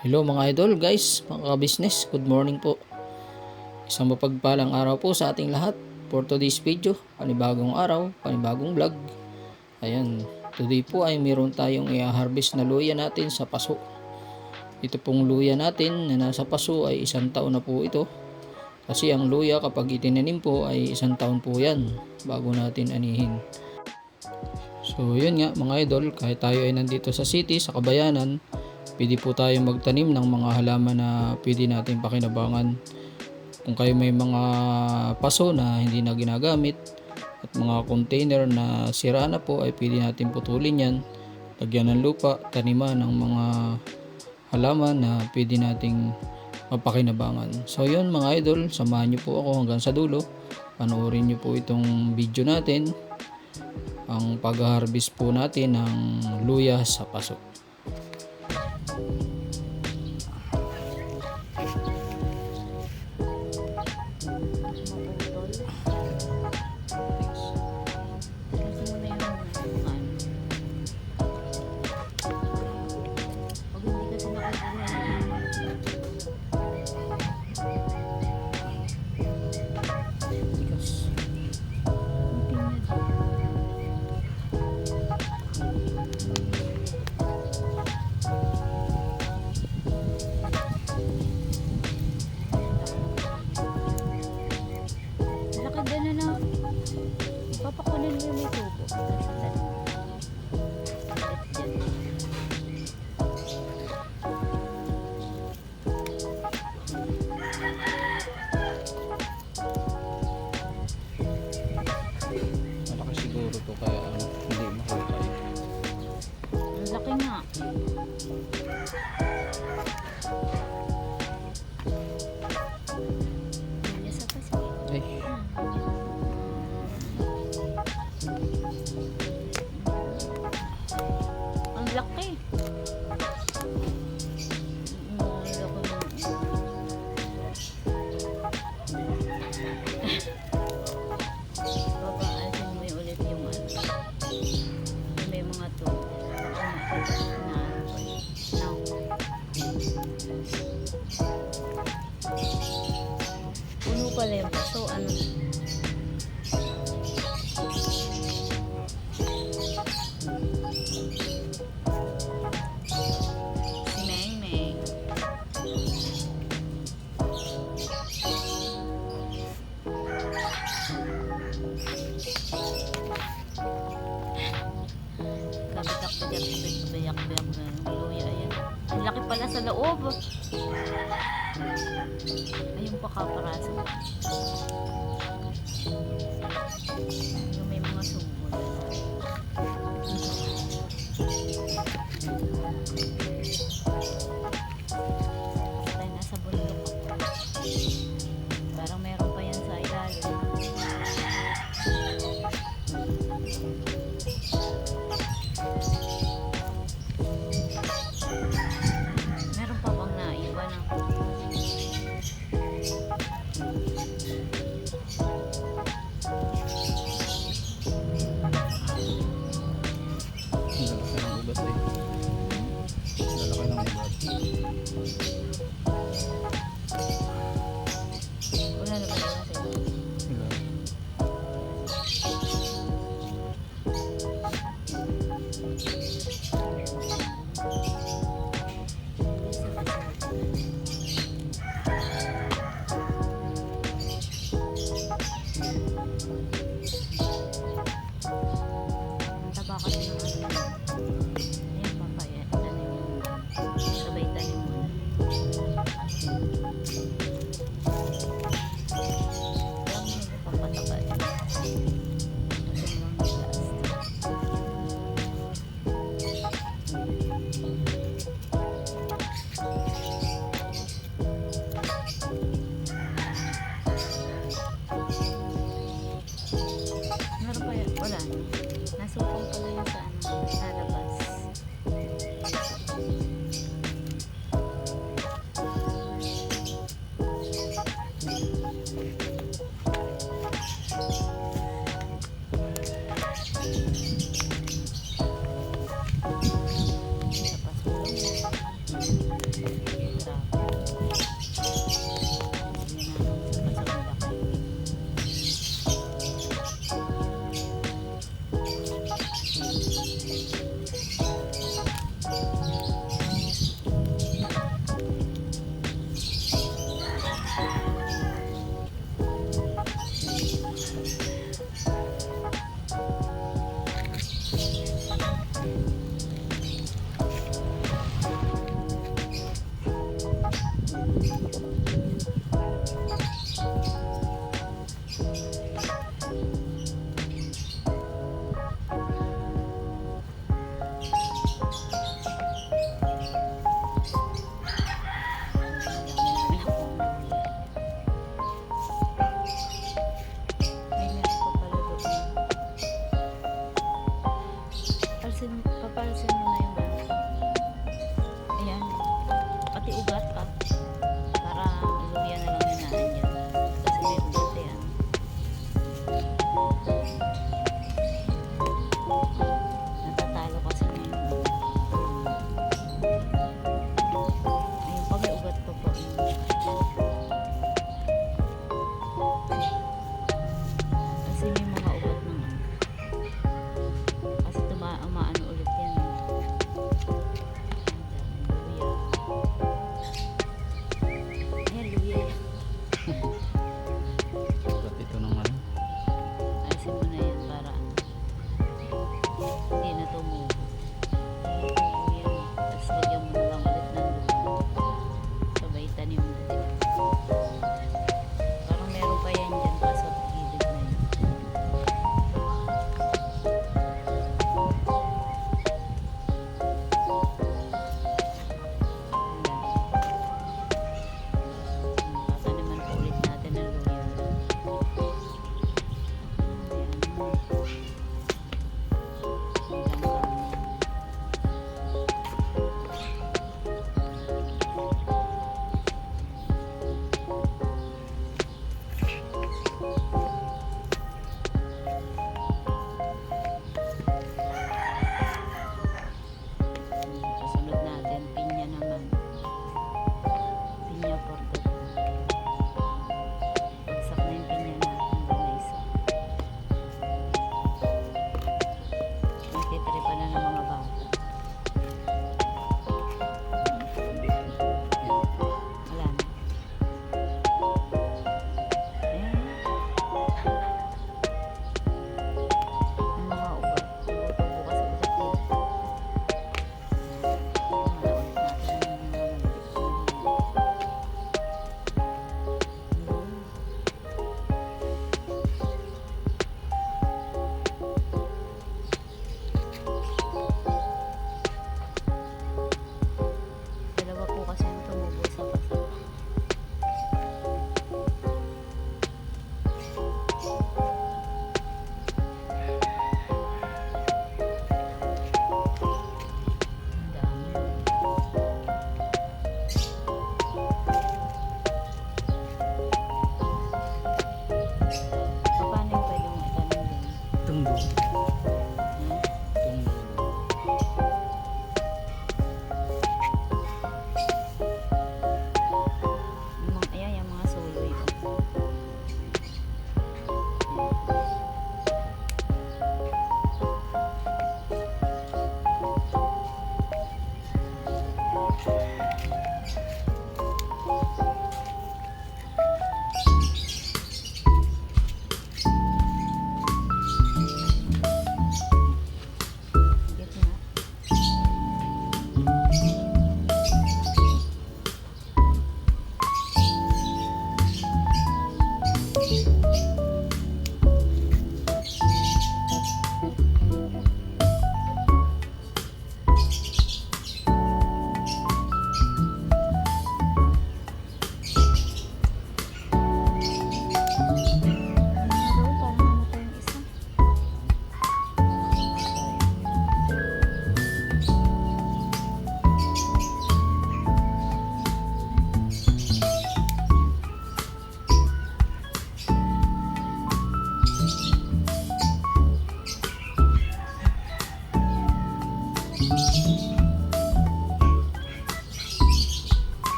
Hello mga idol guys, mga business good morning po. Isang mapagpalang araw po sa ating lahat for today's video. Panibagong araw, panibagong vlog. Ayan, today po ay meron tayong i-harvest na luya natin sa paso. Ito pong luya natin na nasa paso ay isang taon na po ito. Kasi ang luya kapag itinanim po ay isang taon po yan bago natin anihin. So yun nga mga idol, kahit tayo ay nandito sa city, sa kabayanan, pwede po tayo magtanim ng mga halaman na pwede natin pakinabangan. Kung kayo may mga paso na hindi na ginagamit at mga container na sira na po ay pwede natin putulin yan. Lagyan ng lupa, taniman ng mga halaman na pwede nating mapakinabangan. So yun mga idol, samahan niyo po ako hanggang sa dulo. Panoorin niyo po itong video natin ang pag-harvest po natin ng luya sa paso. Thank you.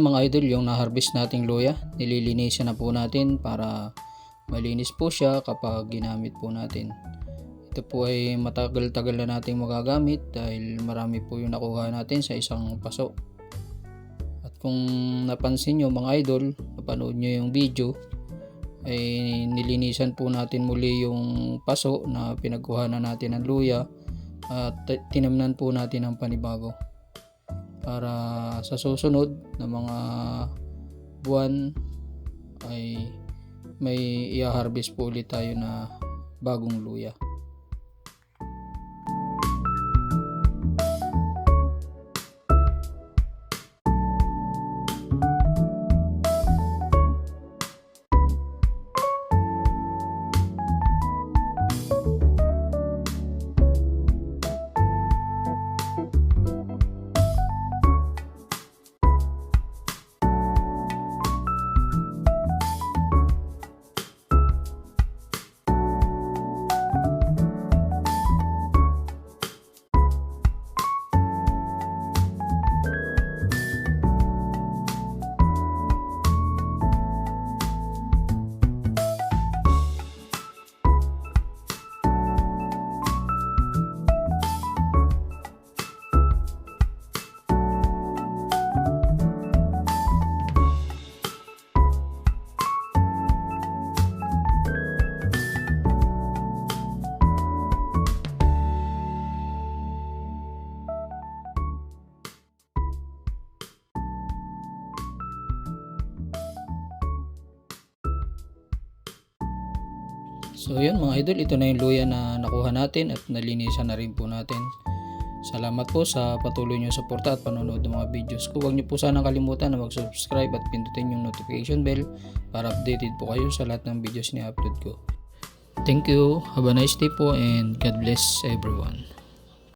Mga idol yung na-harvest nating luya. Nililinisan na po natin para malinis po siya kapag ginamit po natin. Ito po ay matagal-tagal na nating magagamit dahil marami po yung nakuha natin sa isang paso. At kung napansin nyo mga idol, napanood nyo yung video, ay nilinisan po natin muli yung paso na pinagkuha na natin ng luya at tinamnan po natin ng panibago para sa susunod na mga buwan ay may i-harvest po ulit tayo na bagong luya. So yun mga idol, ito na yung luya na nakuha natin at nalinisan na rin po natin. Salamat po sa patuloy nyo suporta at panonood ng mga videos ko. Huwag nyo po sanang kalimutan na mag-subscribe at pindutin yung notification bell para updated po kayo sa lahat ng videos ni upload ko. Thank you, have a nice day po and God bless everyone.